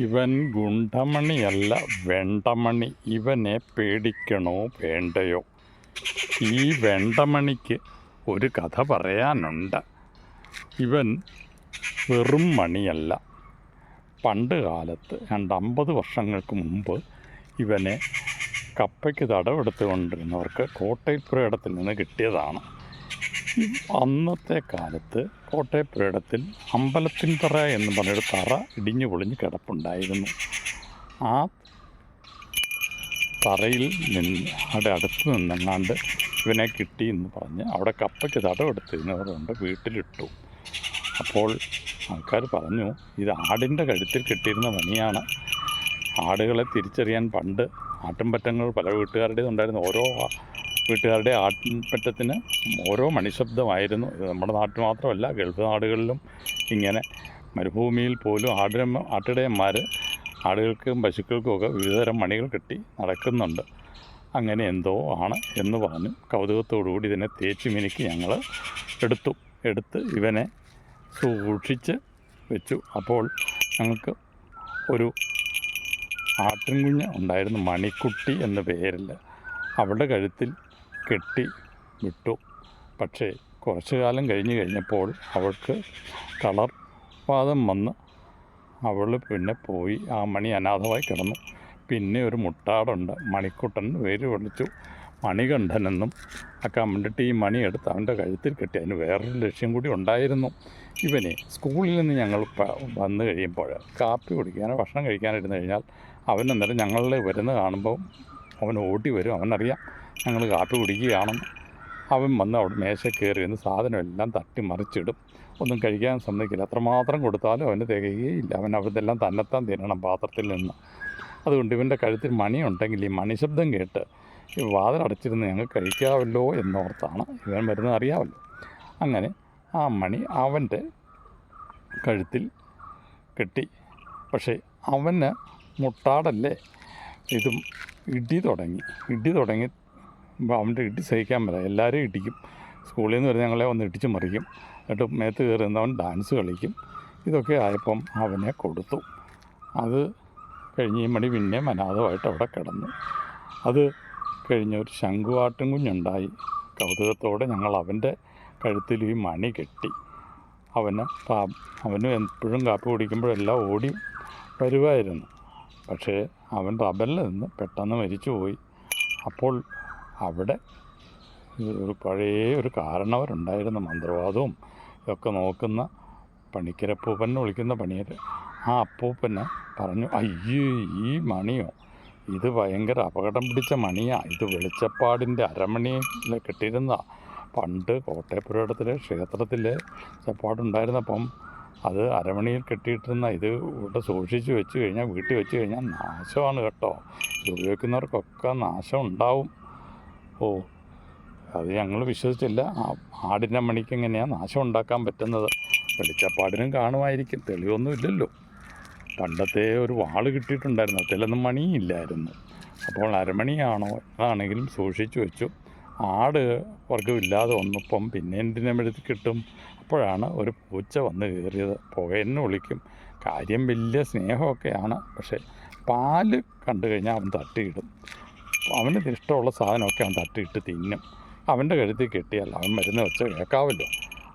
ഇവൻ ഗുണ്ടമണിയല്ല വെണ്ടമണി ഇവനെ പേടിക്കണോ വേണ്ടയോ? ഈ വെണ്ടമണിക്ക് ഒരു കഥ പറയാനുണ്ട്. ഇവൻ വെറും മണിയല്ല. പണ്ട് കാലത്ത് രണ്ട് അമ്പത് വർഷങ്ങൾക്ക് മുമ്പ് ഇവനെ കപ്പയ്ക്ക് തടവെടുത്തുകൊണ്ടിരുന്നവർക്ക് കോട്ടയപ്പുരയിടത്തിൽ നിന്ന് കിട്ടിയതാണ്. അന്നത്തെ കാലത്ത് കോട്ടയപ്പുരയിടത്തിൽ അമ്പലത്തിൻതറ എന്ന് പറഞ്ഞൊരു തറ ഇടിഞ്ഞു പൊളിഞ്ഞ് കിടപ്പുണ്ടായിരുന്നു. ആ തറയിൽ നിന്ന് അവിടെ അടുത്ത് നിന്നെങ്ങാണ്ട് ഇവനെ കിട്ടി എന്ന് പറഞ്ഞ് അവിടെ കപ്പയ്ക്ക് തടവെടുത്തിരുന്നവരുണ്ട് വീട്ടിലിട്ടു. അപ്പോൾ ആൾക്കാർ പറഞ്ഞു ഇത് ആടിന്റെ കഴുത്തിൽ കിട്ടിയിരുന്ന മണിയാണ് ആടുകളെ തിരിച്ചറിയാൻ പണ്ട് ആട്ടുംപറ്റങ്ങൾ പല വീട്ടുകാരുടേതും ഉണ്ടായിരുന്നു ഓരോ വീട്ടുകാരുടെ ആട്ടിൻപറ്റത്തിന് ഓരോ മണിശബ്ദമായിരുന്നു. നമ്മുടെ നാട്ടിൽ മാത്രമല്ല ഗൾഫ് നാടുകളിലും ഇങ്ങനെ മരുഭൂമിയിൽ പോലും ആടിന ആട്ടിടയന്മാർ ആടുകൾക്കും പശുക്കൾക്കും ഒക്കെ വിവിധതരം മണികൾ കെട്ടി നടക്കുന്നുണ്ട്. അങ്ങനെ എന്തോ ആണ് എന്ന് പറഞ്ഞു കൗതുകത്തോടുകൂടി ഇതിനെ തേച്ച് മിനുക്കി ഞങ്ങൾ എടുത്തു. എടുത്ത് ഇവനെ സൂക്ഷിച്ച് വെച്ചു. അപ്പോൾ ഞങ്ങൾക്ക് ഒരു ആട്ടിൻകുഞ്ഞ് ഉണ്ടായിരുന്നു മണിക്കുട്ടി എന്ന പേരിൽ അവളുടെ കഴുത്തിൽ കെട്ടി വിട്ടു. പക്ഷേ കുറച്ചു കാലം കഴിഞ്ഞ് കഴിഞ്ഞപ്പോൾ അവൾക്ക് കളർ വാദം വന്ന് അവൾ പിന്നെ പോയി. ആ മണി അനാഥമായി കിടന്നു. പിന്നെ ഒരു മുട്ടാടുണ്ട്. മണിക്കുട്ടൻ പേര് വിളിച്ചു മണികണ്ഠനെന്നും ആക്കാൻ വേണ്ടിയിട്ട് ഈ മണി എടുത്ത് അവന്റെ കഴുത്തിൽ കെട്ടി. അതിന് വേറൊരു ലക്ഷ്യം കൂടി ഉണ്ടായിരുന്നു. ഇവനെ സ്കൂളിൽ നിന്ന് ഞങ്ങൾ വന്നു കഴിയുമ്പോൾ കാപ്പി കുടിക്കാനോ ഭക്ഷണം കഴിക്കാനോ ഇരുന്ന് കഴിഞ്ഞാൽ അവൻ അന്നേരം ഞങ്ങളിൽ വരുന്ന കാണുമ്പോൾ അവൻ ഓടി വരും. അവനറിയാം. ഞങ്ങൾ കാപ്പി കുടിക്കുകയാണെന്ന് അവൻ വന്ന് അവിടെ മേശ കയറി നിന്ന് സാധനമെല്ലാം തട്ടി മറിച്ചിടും. ഒന്നും കഴിക്കാൻ സമ്മതിക്കില്ല. അത്രമാത്രം കൊടുത്താലും അവന് തികയുകയില്ല അവൻ അവിടുത്തെല്ലാം തന്നെത്താൻ തിന്നണം പാത്രത്തിൽ നിന്ന്. അതുകൊണ്ട് ഇവന്റെ കഴുത്തിൽ മണിയുണ്ടെങ്കിൽ ഈ മണിശബ്ദം കേട്ട് ഈ വാതിലടച്ചിരുന്ന് ഞങ്ങൾ കഴിക്കാമല്ലോ എന്നോർത്താണ്. ഇവൻ വരുന്നത് അറിയാമല്ലോ അങ്ങനെ ആ മണി അവന്റെ കഴുത്തിൽ കെട്ടി. പക്ഷേ അവന് മുട്ടാടല്ലേ? ഇതും ഇടി തുടങ്ങി. ഇടി തുടങ്ങി അവന്റെ ഇട്ടി സഹിക്കാൻ പറ്റില്ല. എല്ലാവരും ഇടിക്കും. സ്കൂളിൽ നിന്ന് വരെ ഞങ്ങളെ ഒന്ന് ഇടിച്ച് മറിക്കും. എന്നിട്ട് മേത്ത് കയറി അവൻ ഡാൻസ് കളിക്കും. ഇതൊക്കെ ആയപ്പം അവനെ കൊടുത്തു. അത് കഴിഞ്ഞ് മണി പിന്നെ അനാഥമായിട്ട് അവിടെ കിടന്നു. അത് കഴിഞ്ഞ ഒരു ശംഖുവാട്ടും കുഞ്ഞുണ്ടായി. കൗതുകത്തോടെ ഞങ്ങൾ അവന്റെ കഴുത്തിൽ ഈ മണി കെട്ടി. അവന് പാ- അവന് എപ്പോഴും കാപ്പി കുടിക്കുമ്പോഴെല്ലാം ഓടി വരുമായിരുന്നു. പക്ഷേ അവൻ റബലിൽ നിന്ന് പെട്ടെന്ന് മരിച്ചുപോയി. അപ്പോൾ അവിടെ ഒരു പഴയ ഒരു കാരണവരുണ്ടായിരുന്ന. മന്ത്രവാദവും ഒക്കെ നോക്കുന്ന പണിക്കരപ്പൂപ്പൻ എന്ന് വിളിക്കുന്ന പണിയർ ആ അപ്പൂപ്പന് പറഞ്ഞു അയ്യേ ഈ മണിയോ? ഇത് ഭയങ്കര അപകടം പിടിച്ച മണിയാ. ഇത് വെളിച്ചപ്പാടിന്റെ അരമണിയിൽ കിട്ടിയിരുന്ന പണ്ട് കോട്ടയപ്പുരയിടത്തിലെ ക്ഷേത്രത്തിലെ ചപ്പാടുണ്ടായിരുന്നപ്പം അത് അരമണിയിൽ കെട്ടിയിട്ടിരുന്ന ഇത് ഇവിടെ സൂക്ഷിച്ച് വെച്ച് കഴിഞ്ഞാൽ വീട്ടിൽ വെച്ച് കഴിഞ്ഞാൽ നാശമാണ് കേട്ടോ. ഇത് ഉപയോഗിക്കുന്നവർക്കൊക്കെ നാശം ഉണ്ടാവും. ഓ അത് ഞങ്ങൾ വിശ്വസിച്ചില്ല. ആ ആടിന്റെ മണിക്ക് എങ്ങനെയാണ് നാശം ഉണ്ടാക്കാൻ പറ്റുന്നത്? വെളിച്ചപ്പാടിനും കാണുമായിരിക്കും. തെളിവൊന്നും ഇല്ലല്ലോ. പണ്ടത്തെ ഒരു വാൾ കിട്ടിയിട്ടുണ്ടായിരുന്നു. അതിലൊന്നും മണിയില്ലായിരുന്നു. അപ്പോൾ അരമണിയാണോ അതാണെങ്കിലും സൂക്ഷിച്ചു വെച്ചു. ആട് വർഗമില്ലാതെ വന്നപ്പം പിന്നെ എന്തിനെ മെഴുതി കിട്ടും? അപ്പോഴാണ് ഒരു പൂച്ച വന്ന് കയറിയത്. പുകയെന്നെ വിളിക്കും. കാര്യം വലിയ സ്നേഹമൊക്കെയാണ്. പക്ഷേ പാൽ കണ്ടു കഴിഞ്ഞാൽ അവൻ തട്ടിയിടും. അവന് ഇഷ്ടമുള്ള സാധനമൊക്കെ അവൻ തട്ടിയിട്ട് തിന്നും. അവന്റെ കഴുത്തിൽ കെട്ടിയാൽ അവൻ മരുന്ന് വെച്ച് കേൾക്കാമല്ലോ.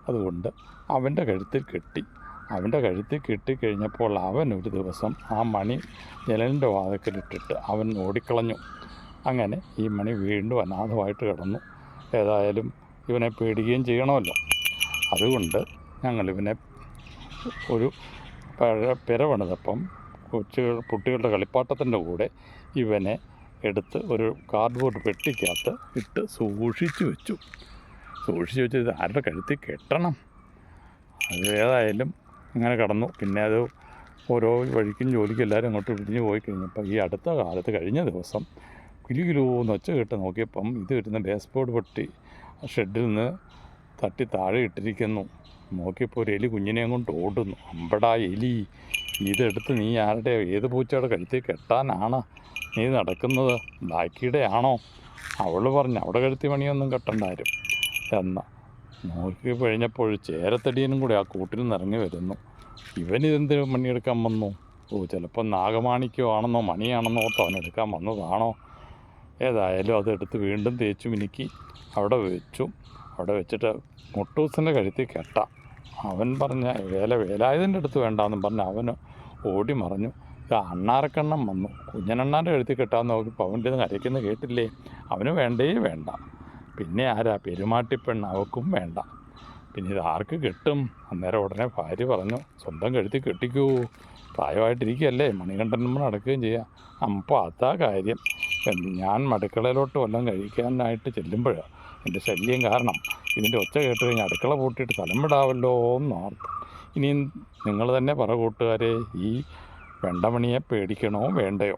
അതുകൊണ്ട് അവന്റെ കഴുത്തിൽ കെട്ടി. അവന്റെ കഴുത്തിൽ കെട്ടിക്കഴിഞ്ഞപ്പോൾ അവൻ ഒരു ദിവസം ആ മണി ജനലിന്റെ വാതക്കിലിട്ടിട്ട് അവൻ ഓടിക്കളഞ്ഞു. അങ്ങനെ ഈ മണി വീണ്ടും അനാഥമായിട്ട് കിടന്നു. ഏതായാലും ഇവനെ പേടിക്കുകയും ചെയ്യണമല്ലോ. അതുകൊണ്ട് ഞങ്ങളിവനെ ഒരു പണിതപ്പം കൊച്ചുകൾ കുട്ടികളുടെ കളിപ്പാട്ടത്തിന്റെ കൂടെ ഇവനെ എടുത്ത് ഒരു കാർഡ്ബോർഡ് പെട്ടിക്കകത്ത് ഇട്ട് സൂക്ഷിച്ചു വെച്ചു. സൂക്ഷിച്ചു വെച്ച് ഇത് ആരുടെ കഴുത്തിൽ കെട്ടണം? അത് ഏതായാലും ഇങ്ങനെ കടന്നു. പിന്നെ അത് ഓരോ വഴിക്കും ജോലിക്കും എല്ലാവരും അങ്ങോട്ട് പിരിഞ്ഞ് പോയി കഴിഞ്ഞപ്പോൾ ഈ അടുത്ത കാലത്ത് കഴിഞ്ഞ ദിവസം കിലു കിലു എന്ന് ഒച്ച കിട്ട് നോക്കിയപ്പം ഇത് കിട്ടുന്ന ബേസ്ബോർഡ് പൊട്ടി ഷെഡിൽ നിന്ന് തട്ടി താഴെ ഇട്ടിരിക്കുന്നു. നോക്കിയപ്പോൾ ഒരു എലി കുഞ്ഞിനെയും കൊണ്ട് ഓടുന്നു. അമ്പടാ എലി ഇതെടുത്ത് നീ ആരുടെ ഏത് പൂച്ചയുടെ കഴുത്തിൽ കെട്ടാനാണ്? നീ നടക്കുന്നത് ബാക്കിയുടെ ആണോ? അവൾ പറഞ്ഞു അവിടെ കഴുത്തി പണിയൊന്നും കെട്ടണ്ടാരും. എന്ന് നോക്കി കഴിഞ്ഞപ്പോൾ ചേരത്തടിയനും കൂടി ആ കൂട്ടിൽ ഇറങ്ങി വരുന്നു. ഇവനിതെന്തിനു പണിയെടുക്കാൻ വന്നു? ഓ ചിലപ്പോൾ നാഗമാണിക്കോ ആണെന്നോ മണിയാണെന്നോ അവൻ എടുക്കാൻ വന്നതാണോ? ഏതായാലും അതെടുത്ത് വീണ്ടും തേച്ചു മിനുക്കി അവിടെ വെച്ചു. അവിടെ വെച്ചിട്ട് മുട്ടൂസിന്റെ കഴുത്തി കെട്ട. അവൻ പറഞ്ഞ വേല വേലായുധന്റെ അടുത്ത് വേണ്ടാന്നും പറഞ്ഞ് അവന് ഓടി മറഞ്ഞു. അണ്ണാറക്കണ്ണം വന്നു. കുഞ്ഞനണ്ണാന്റെ എഴുത്തി കെട്ടാൻ നോക്കി പവന്റെ ഇത് കരയ്ക്കുന്ന കേട്ടില്ലേ? അവന് വേണ്ടേ വേണ്ട. പിന്നെ ആരാ? പെരുമാട്ടിപ്പെണ്ണ് അവക്കും വേണ്ട. പിന്നെ ഇത് ആർക്ക് കിട്ടും? അന്നേരം ഉടനെ ഭാര്യ പറഞ്ഞു സ്വന്തം കഴുത്തി കെട്ടിക്കൂ. പ്രായമായിട്ടിരിക്കുകയല്ലേ മണികണ്ഠനമ്മ നടക്കുകയും ചെയ്യാം. അപ്പോൾ അതാ കാര്യം. ഞാൻ മടുക്കളയിലോട്ട് വല്ലതും കഴിക്കാനായിട്ട് ചെല്ലുമ്പോൾ എന്റെ ശല്യം കാരണം ഇതിന്റെ ഒച്ച കേട്ട് കഴിഞ്ഞാൽ അടുക്കള പൂട്ടിയിട്ട് സ്ഥലം വിടാവല്ലോ എന്നോർത്ത് ഇനിയും നിങ്ങൾ തന്നെ പറ കൂട്ടുകാരെ ഈ വെണ്ടമണിയെ പേടിക്കണോ വേണ്ടയോ?